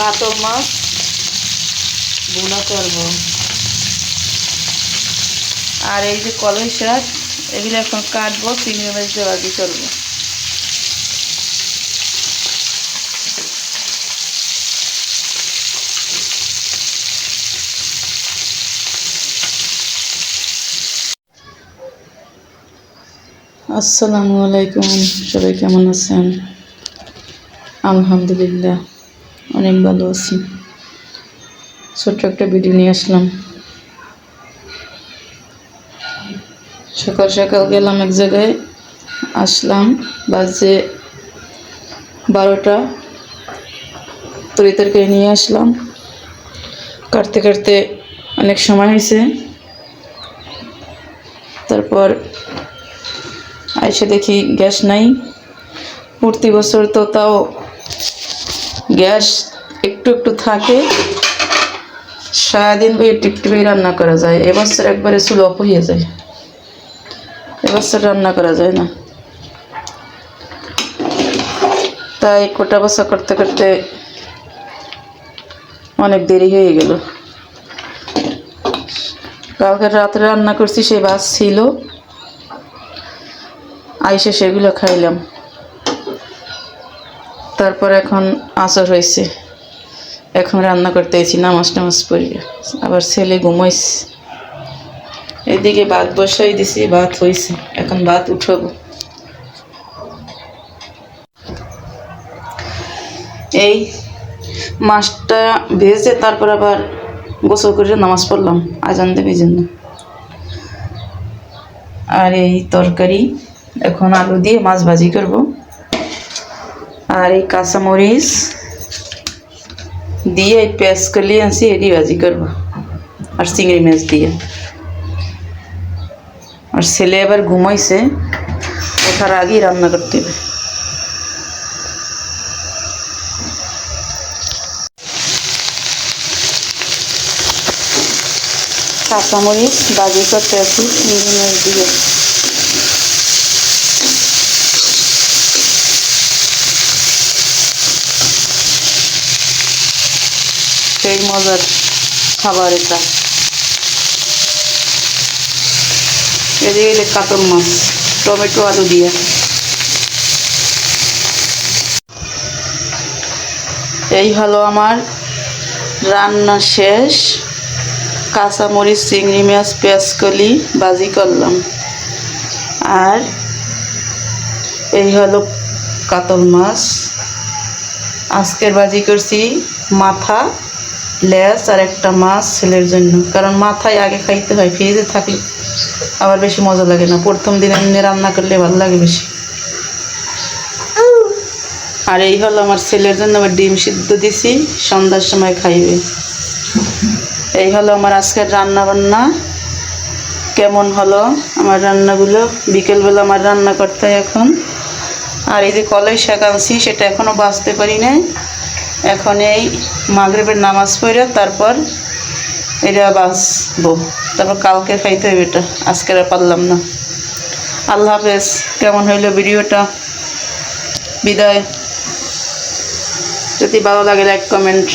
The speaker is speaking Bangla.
কাতল মাছ বুনা করব। আর এই যে কলই শাক, এগুলো এখন কাটবো, চিংড়ি মাছ ভাজি করব আসসালামু আলাইকুম, সবাই কেমন আছেন? আলহামদুলিল্লাহ। অনেক ভালো আছি। ছোট্ট একটা ভিডিও নিয়ে আসলাম। সকাল সকাল গেলাম এক জায়গায়, আসলাম, বাজে বারোটা। তরি তরকারি নিয়ে আসলাম। কাটতে কাটতে অনেক সময় হয়েছে। তারপর আইসে দেখি গ্যাস নাই। প্রতি বছর তো তাও গ্যাস একটু একটু থাকে। সারাদিন বই টিপটিপেই রান্না করা যায়। এবছর একবারে চুল অফ হয়ে যায়। এবছর রান্না করা যায় না। তাই কোটা বসা করতে করতে অনেক দেরি হয়ে গেল। কালকে রাতে রান্না করছি, সেই বাস ছিল। আইসে সেগুলো খাইলাম। তারপর এখন আচার হয়েছে। এখন রান্না করতে এসেছি নামাজ টামাজ পড়ি আবার ছেলে ঘুমাইছে। এদিকে ভাত বসাই দিছি, ভাত হয়েছে এখন ভাত উঠাবো। এই মাছটা ভেজে তারপর আবার গোসল করে নামাজ পড়লাম, আজান দেবে জন্য। আর এই তরকারি, এখন আলু দিয়ে মাছ ভাজি করব। আর এই কাঁচামরিচ দিয়ে এই পেঁয়াজ করলি আনছি, এটি ভাজি করব। আর চিংড়ি মাছ দিয়ে। আর ছেলে এবার ঘুমাইছে, ওঠার আগেই রান্না করতে হবে। কাঁচামরিচ ভাজি করতে আছি চিংড়ি মাছ দিয়ে। সেই মজার খাবার এটা। এদিকে কাতল মাছ, টমেটো, আলু দিয়ে। এই হলো আমার রান্না শেষ। কাঁচামরিচ, চিংড়ি, মাছ, পেঁয়াজকলি ভাজি করলাম। আর এই হলো কাতল মাছ। আজকের ভাজি করছি মাথা। লেজ আর একটা মাছ ছেলের জন্য। কারণ মাথায় আগে খাইতে হয়, ফ্রিজে থাকলে আবার বেশি মজা লাগে না। প্রথম দিন এমনি রান্না করলে ভালো লাগে বেশি। আর এই হলো আমার ছেলের জন্য আমার ডিম সিদ্ধ দিছি, সন্ধ্যার সময় খাইবে। এই হলো আমার আজকের রান্না বান্না কেমন হলো আমার রান্নাগুলো? বিকেলবেলা আমার রান্না করতে এখন। আর এই যে কলাই শাক আনছি সেটা এখনও বাঁচতে পারি নাই। এখন এই মাগরেবের নামাজ পড়ে তারপর এটা বাঁচবো। তারপর কালকে খাইতে হবে এটা। আজকের আর পারলাম না। আল্লাহ হাফেজ। কেমন হইল ভিডিওটা? বিদায়। যদি ভালো লাগে লাইক কমেন্ট